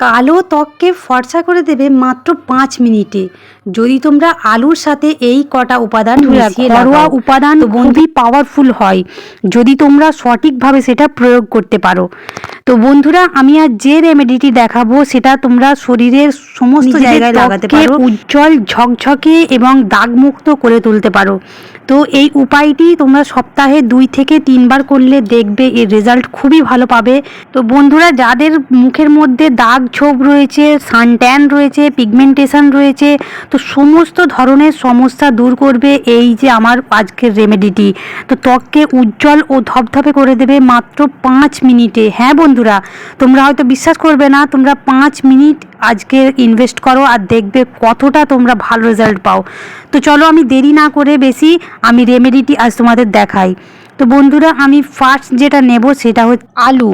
কালো ত্বককে ফর্সা করে দেবে মাত্র পাঁচ মিনিটে। যদি তোমরা আলুর সাথে এই কটা উপাদান ঘরোয়া উপাদান বন্ধু- পাওয়ারফুল হয়। যদি তোমরা সঠিকভাবে সেটা প্রয়োগ করতে পারো। তো বন্ধুরা আমি আর যে রেমেডিটি দেখাবো সেটা তোমরা শরীরের সমস্ত জায়গায় লাগাতে পারো। উজ্জ্বল ঝকঝকে এবং দাগমুক্ত করে তুলতে পারো। তো এই উপায়টি তোমরা সপ্তাহে দুই থেকে তিনবার করলে দেখবে এর রেজাল্ট খুবই ভালো পাবে। তো বন্ধুরা যাদের মুখের মধ্যে দাগ ছোপ রয়েছে সানট্যান রয়েছে পিগমেন্টেশন রয়েছে তো সমস্ত ধরনের সমস্যা দূর করবে এই যে আমার আজকের রেমেডিটি তো ত্বককে উজ্জ্বল ও ধপধপে করে দেবে মাত্র পাঁচ মিনিটে। হ্যাঁ বন্ধুরা, তোমরা হয়তো বিশ্বাস করবে না, তোমরা পাঁচ মিনিট আজকে ইনভেস্ট করো আর দেখবে কতটা তোমরা ভালো রেজাল্ট পাও। তো চলো আমি দেরি না করে বেশি আমি রেমেডিটি আজ তোমাদের দেখাই। তো বন্ধুরা, আমি ফার্স্ট যেটা নেব সেটা হচ্ছে আলু।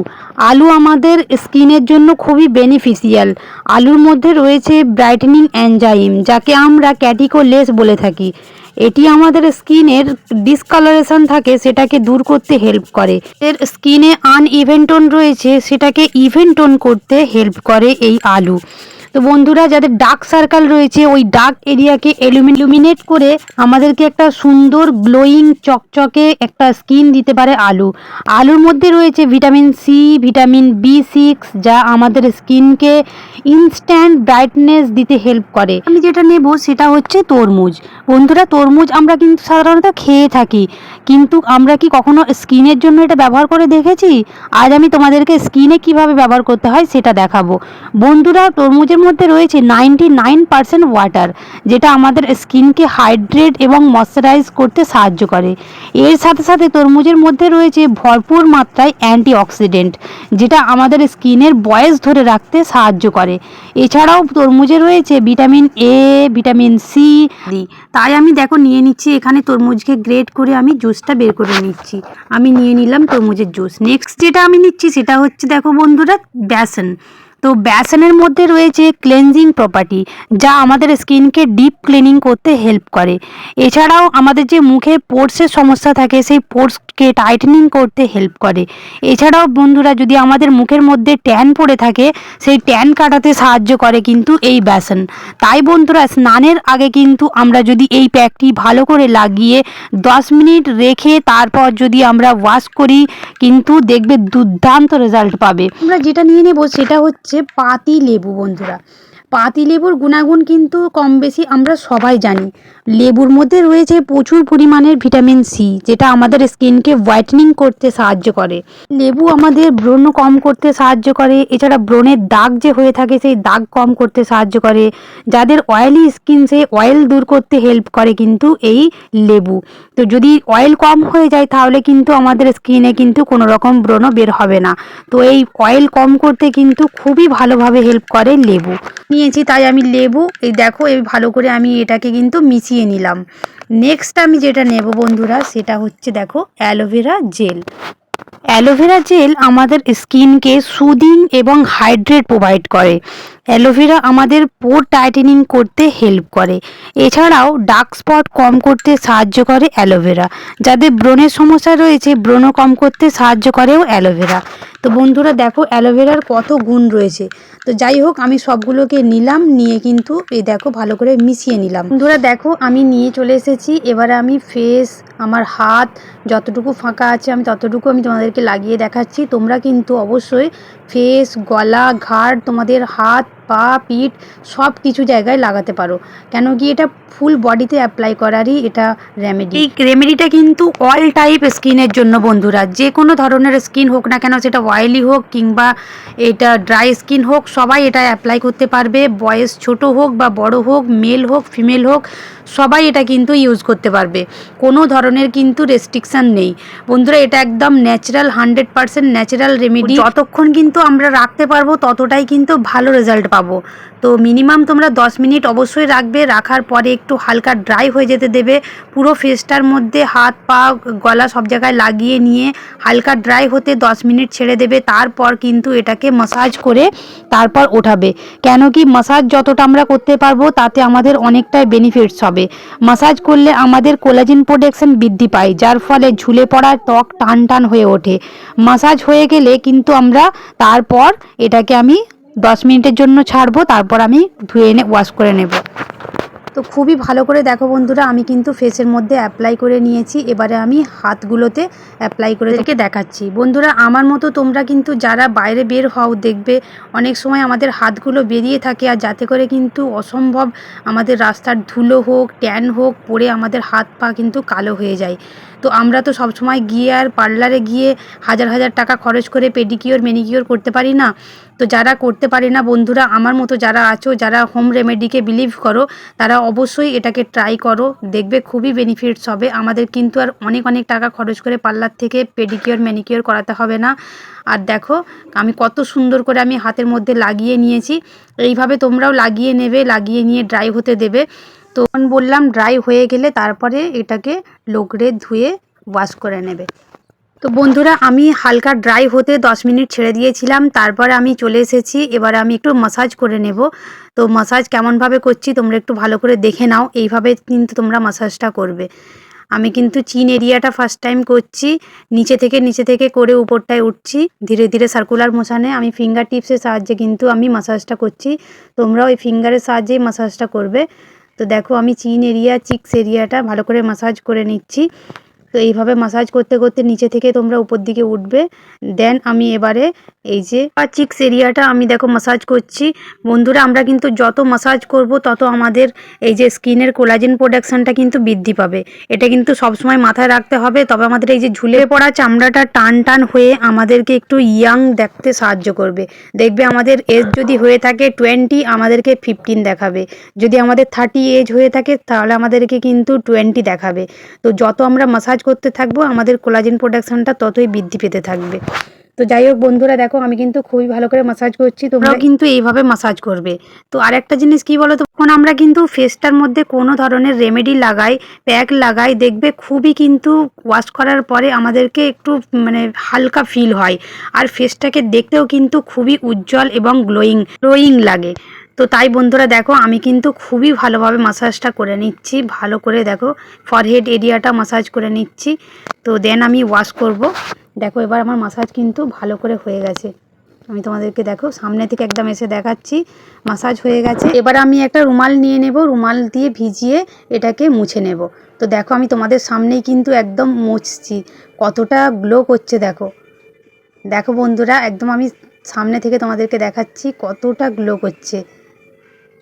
আলু আমাদের স্কিনের জন্য খুবই বেনিফিশিয়াল আলুর মধ্যে রয়েছে ব্রাইটেনিং অ্যানজাইম যাকে আমরা ক্যাটিকোলেস বলে থাকি। এটি আমাদের স্কিনের ডিসকালারেশন থাকে, সেটাকে দূর করতে হেল্প করে। এর স্কিনে আনইভেন্টন রয়েছে, সেটাকে ইভেন্টন করতে হেল্প করে এই আলু। তো বন্ধুরা, যাদের ডার্ক সার্কেল রয়েছে, ওই ডার্ক এরিয়াকে এলুমিনেট করে আমাদেরকে একটা সুন্দর গ্লোয়িং চকচকে একটা স্কিন দিতে পারে আলু। আলুর মধ্যে রয়েছে vitamin C vitamin B six যা আমাদের স্কিনকে ইনস্ট্যান্ট ব্রাইটনেস দিতে হেল্প করে। আমি যেটা নেব সেটা হচ্ছে তরমুজ। বন্ধুরা, তরমুজ আমরা কিন্তু সাধারণত খেয়ে থাকি। কিন্তু আমরা কি কখনো স্কিনের জন্য এটা ব্যবহার করে দেখেছি? আজ আমি তোমাদেরকে স্কিনে কীভাবে ব্যবহার করতে হয় সেটা দেখাবো। বন্ধুরা, তরমুজের মধ্যে রয়েছে নাইনটি নাইন পার্সেন্ট ওয়াটার, যেটা আমাদের স্কিনকে হাইড্রেট এবং ময়শ্চারাইজ করতে সাহায্য করে। এর সাথে সাথে তরমুজের মধ্যে রয়েছে ভরপুর মাত্রায় অ্যান্টিঅক্সিডেন্ট, যেটা আমাদের স্কিনের বয়স ধরে রাখতে সাহায্য করে। এছাড়াও তরমুজে রয়েছে ভিটামিন এ ভিটামিন সি তাই আমি দেখো নিয়ে নিচ্ছি এখানে তরমুজকে গ্রেট করে আমি জুসটা বের করে নিচ্ছি। আমি নিয়ে নিলাম তরমুজের জুস নেক্সট যেটা আমি নিচ্ছি সেটা হচ্ছে দেখো বন্ধুরা বেসন। তো বেসনের মধ্যে রয়েছে ক্লেনজিং প্রপার্টি যা আমাদের স্কিনকে ডিপ ক্লিনিং করতে হেল্প করে। এছাড়াও আমাদের যে মুখে পোর্সের সমস্যা থাকে, সেই পোর্সকে টাইটেনিং করতে হেল্প করে। এছাড়াও বন্ধুরা, যদি আমাদের মুখের মধ্যে ট্যান পড়ে থাকে, সেই ট্যান কাটাতে সাহায্য করে কিন্তু এই বেসন তাই বন্ধুরা, স্নানের আগে কিন্তু আমরা যদি এই প্যাকটি ভালো করে লাগিয়ে দশ মিনিট রেখে তারপর যদি আমরা ওয়াশ করি, কিন্তু দেখবে দুর্দান্ত রেজাল্ট পাবে। আমরা যেটা নিয়ে নেব সেটা হচ্ছে পাতি লেবু বন্ধুরা। পাতি লেবুর গুণাগুণ কিন্তু কম বেশি আমরা সবাই জানি। লেবুর মধ্যে রয়েছে প্রচুর পরিমাণের ভিটামিন সি, যেটা আমাদের স্কিনকে হোয়াইটেনিং করতে সাহায্য করে। লেবু আমাদের ব্রণ কম করতে সাহায্য করে, এছাড়া ব্রণের দাগ যে হয়ে থাকে সেই দাগ কম করতে সাহায্য করে। যাদের অয়েলি স্কিন সেই অয়েল দূর করতে হেল্প করে কিন্তু এই লেবু। তো যদি অয়েল কম হয়ে যায়, তাহলে কিন্তু আমাদের স্কিনে কিন্তু কোনো রকম ব্রণ বের হবে না। তো এই অয়েল কম করতে কিন্তু খুবই ভালোভাবে হেল্প করে লেবু। নিয়েছি, তাই আমি লেবু। এই দেখো, এই ভালো করে আমি এটাকে কিন্তু মিশিয়ে নিলাম। নেক্সট আমি যেটা নেব বন্ধুরা, সেটা হচ্ছে দেখো, অ্যালোভেরা জেল। অ্যালোভেরা জেল আমাদের স্কিনকে সুদিং এবং হাইড্রেট প্রোভাইড করে। অ্যালোভেরা আমাদের পোর টাইটেনিং করতে হেল্প করে। এছাড়াও ডার্ক স্পট কম করতে সাহায্য করে অ্যালোভেরা। যাদের ব্রণের সমস্যা রয়েছে ব্রণ কম করতে সাহায্য করেও অ্যালোভেরা। তো বন্ধুরা দেখো অ্যালোভেরার কত গুণ রয়েছে। তো যাই হোক, আমি সবগুলোকে নিলাম, নিয়ে কিন্তু এই দেখো ভালো করে মিশিয়ে নিলাম। বন্ধুরা দেখো, আমি নিয়ে চলে এসেছি। এবারে আমি ফেস আমার হাত, যতটুকু ফাঁকা আছে, আমি ততটুকু আমি তোমাদেরকে লাগিয়ে দেখাচ্ছি। তোমরা কিন্তু অবশ্যই ফেস গলা, ঘাড়, তোমাদের হাত পা পিঠ সব কিছু জায়গায় লাগাতে পারো। কেন কি এটা ফুল বডিতে অ্যাপ্লাই করারই এটা রেমেডি এই রেমেডিটা কিন্তু অল টাইপ স্কিনের জন্য বন্ধুরা। যে কোনো ধরনের স্কিন হোক না কেন সেটা অয়েলি হোক কিংবা এটা ড্রাই স্কিন হোক সবাই এটা অ্যাপ্লাই করতে পারবে। বয়স ছোট হোক বা বড় হোক মেল হোক ফিমেল হোক সবাই এটা কিন্তু ইউজ করতে পারবে। কোনো ধরনের কিন্তু রেস্ট্রিকশান নেই। বন্ধুরা এটা একদম natural hundred percent natural remedy যতক্ষণ কিন্তু আমরা রাখতে পারব ততটাই কিন্তু ভালো রেজাল্ট পাবো। তো মিনিমাম তোমরা দশ মিনিট অবশ্যই রাখবে, রাখার পরে একটু হালকা ড্রাই হয়ে যেতে দেবে। পুরো ফেসটার মধ্যে হাত, পা, গলা সব জায়গায় লাগিয়ে নিয়ে হালকা ড্রাই হতে দশ মিনিট ছেড়ে দেবে। তারপর কিন্তু এটাকে মাসাজ করে তারপর ওঠাবে। কেন কি মাসাজ যতটা আমরা করতে পারব, তাতে আমাদের অনেকটাই বেনিফিটস হবে। মাসাজ করলে আমাদের কোলাজিন প্রোডাকশন বৃদ্ধি পায়, যার ফলে ঝুলে পড়া ত্বক টান টান হয়ে ওঠে। মাসাজ হয়ে গেলে কিন্তু আমরা তারপর এটাকে আমি দশ মিনিটের জন্য ছাড়বো তারপর আমি ধুয়ে এনে ওয়াশ করে নেব। তো খুবই ভালো করে দেখো বন্ধুরা, আমি কিন্তু ফেসের মধ্যে অ্যাপ্লাই করে নিয়েছি। এবারে আমি হাতগুলোতে অ্যাপ্লাই করে থেকে দেখাচ্ছি। বন্ধুরা, আমার মতো তোমরা কিন্তু যারা বাইরে বের হও, দেখবে অনেক সময় আমাদের হাতগুলো বেরিয়ে থাকে আর যাতে করে কিন্তু অসম্ভব আমাদের রাস্তার ধুলো হোক ট্যান হোক পরে আমাদের হাত পা কিন্তু কালো হয়ে যায়। তো আমরা তো সবসময় গিয়ে আর পার্লারে গিয়ে হাজার হাজার টাকা খরচ করে পেডিকিওর মেনিকিওর করতে পারি না। তো যারা করতে পারে না বন্ধুরা, আমার মতো যারা আছো, যারা হোম রেমেডিকে বিলিভ করো, তারা অবশ্যই এটাকে ট্রাই করো। দেখবে খুবই বেনিফিটস হবে। আমাদের কিন্তু আর অনেক অনেক টাকা খরচ করে পার্লার থেকে পেডিকিওর ম্যানিকিওর করাতে হবে না। আর দেখো, আমি কত সুন্দর করে আমি হাতের মধ্যে লাগিয়ে নিয়েছি। এইভাবে তোমরাও লাগিয়ে নেবে, লাগিয়ে নিয়ে ড্রাই হতে দেবে। তখন বললাম ড্রাই হয়ে গেলে তারপরে এটাকে লোকড়ে ধুয়ে ওয়াশ করে নেবে। তো বন্ধুরা, আমি হালকা ড্রাই হতে 10 মিনিট ছেড়ে দিয়েছিলাম, তারপরে আমি চলে এসেছি, এবার আমি একটু মাসাজ করে নেব। তো মাসাজ কেমনভাবে করছি তোমরা একটু ভালো করে দেখে নাও, এইভাবে কিন্তু তোমরা মাসাজটা করবে। আমি কিন্তু চিন এরিয়াটা ফার্স্ট টাইম করছি, নিচে থেকে নিচে থেকে করে উপরটায় উঠছি, ধীরে ধীরে সার্কুলার মোশানে আমি ফিঙ্গার টিপসের সাহায্যে কিন্তু আমি মাসাজটা করছি, তোমরাও ওই ফিঙ্গারের সাহায্যেই মাসাজটা করবে। তো দেখো, আমি চিন এরিয়া চিক্স এরিয়াটা ভালো করে মাসাজ করে নিচ্ছি। তো এইভাবে মাসাজ করতে করতে নিচে থেকে তোমরা উপর দিকে উঠবে। দেন আমি এবারে এই যে চিক্স এরিয়াটা আমি দেখো মাসাজ করছি। বন্ধুরা, আমরা কিন্তু যত মাসাজ করব, তত আমাদের এই যে স্কিনের কোলাজেন প্রোডাকশানটা কিন্তু বৃদ্ধি পাবে। এটা কিন্তু সবসময় মাথায় রাখতে হবে। তবে আমাদের এই যে ঝুলে পড়া চামড়াটা টান টান হয়ে আমাদেরকে একটু ইয়াং দেখতে সাহায্য করবে। দেখবে আমাদের এজ যদি হয়ে থাকে টোয়েন্টি আমাদেরকে ফিফটিন দেখাবে। যদি আমাদের থার্টি এজ হয়ে থাকে, তাহলে আমাদেরকে কিন্তু টোয়েন্টি দেখাবে। তো যত আমরা মাসাজ করতে থাকব, আমাদের কোলাজেন প্রোডাকশনটা ততই বৃদ্ধি পেতে থাকবে। তো যাই হোক বন্ধুরা, দেখো আমি কিন্তু খুবই ভালো করে মাসাজ করছি তোমরাও কিন্তু এইভাবে মাসাজ করবে। তো আরেকটা জিনিস কি বলো তো তখন আমরা কিন্তু ফেসটার মধ্যে কোনো ধরনের রেমেডি লাগাই প্যাক লাগাই, দেখবে খুবই কিন্তু ওয়াশ করার পরে আমাদেরকে একটু মানে হালকা ফিল হয়। আর ফেসটাকে দেখতেও কিন্তু খুবই উজ্জ্বল এবং গ্লোয়িং গ্লোয়িং লাগে। তো তাই বন্ধুরা, দেখো আমি কিন্তু খুবই ভালোভাবে মাসাজটা করে নিচ্ছি, ভালো করে দেখো ফরহেড এরিয়াটা মাসাজ করে নিচ্ছি। তো দেন আমি ওয়াশ করব। দেখো, এবার আমার মাসাজ কিন্তু ভালো করে হয়ে গেছে। আমি তোমাদেরকে দেখো, সামনে থেকে একদম এসে দেখাচ্ছি মাসাজ হয়ে গেছে। এবার আমি একটা রুমাল নিয়ে নেব, রুমাল দিয়ে ভিজিয়ে এটাকে মুছে নেব। তো দেখো, আমি তোমাদের সামনেই কিন্তু একদম মুছছি। কতটা গ্লো করছে দেখো। দেখো বন্ধুরা, একদম আমি সামনে থেকে তোমাদেরকে দেখাচ্ছি কতটা গ্লো করছে।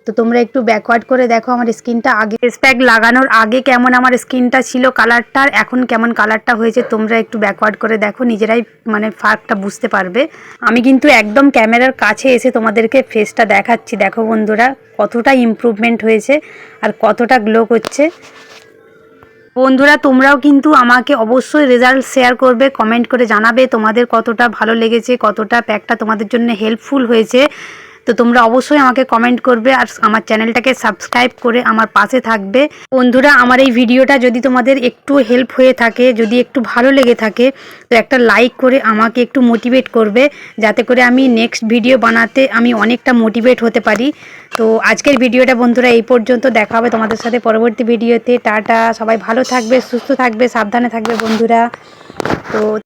তো তোমরা একটু ব্যাকওয়ার্ড করে দেখো আমার স্কিনটা আগে। ফেস প্যাক লাগানোর আগে কেমন আমার স্কিনটা ছিল কালারটা এখন কেমন কালারটা হয়েছে তোমরা একটু ব্যাকওয়ার্ড করে দেখো, নিজেরাই মানে ফার্কটা বুঝতে পারবে। আমি কিন্তু একদম ক্যামেরার কাছে এসে তোমাদেরকে ফেসটা দেখাচ্ছি। দেখো বন্ধুরা, কতটা ইমপ্রুভমেন্ট হয়েছে আর কতটা গ্লো করছে। বন্ধুরা, তোমরাও কিন্তু আমাকে অবশ্যই রেজাল্ট শেয়ার করবে কমেন্ট করে জানাবে তোমাদের কতটা ভালো লেগেছে, কতটা প্যাকটা তোমাদের জন্য হেল্পফুল হয়েছে। তো তোমরা অবশ্যই আমাকে কমেন্ট করবে আর আমার চ্যানেলটাকে সাবস্ক্রাইব করে আমার পাশে থাকবে। বন্ধুরা, আমার এই ভিডিওটা যদি তোমাদের একটু হেল্প হয়ে থাকে, যদি একটু ভালো লেগে থাকে, তো একটা লাইক করে আমাকে একটু মোটিভেট করবে, যাতে করে আমি নেক্সট ভিডিও বানাতে আমি অনেকটা মোটিভেট হতে পারি। তো আজকের ভিডিওটা বন্ধুরা এই পর্যন্ত, দেখা হবে তোমাদের সাথে পরবর্তী ভিডিওতে টাটা, সবাই ভালো থাকবে, সুস্থ থাকবে, সাবধানে থাকবে বন্ধুরা। তো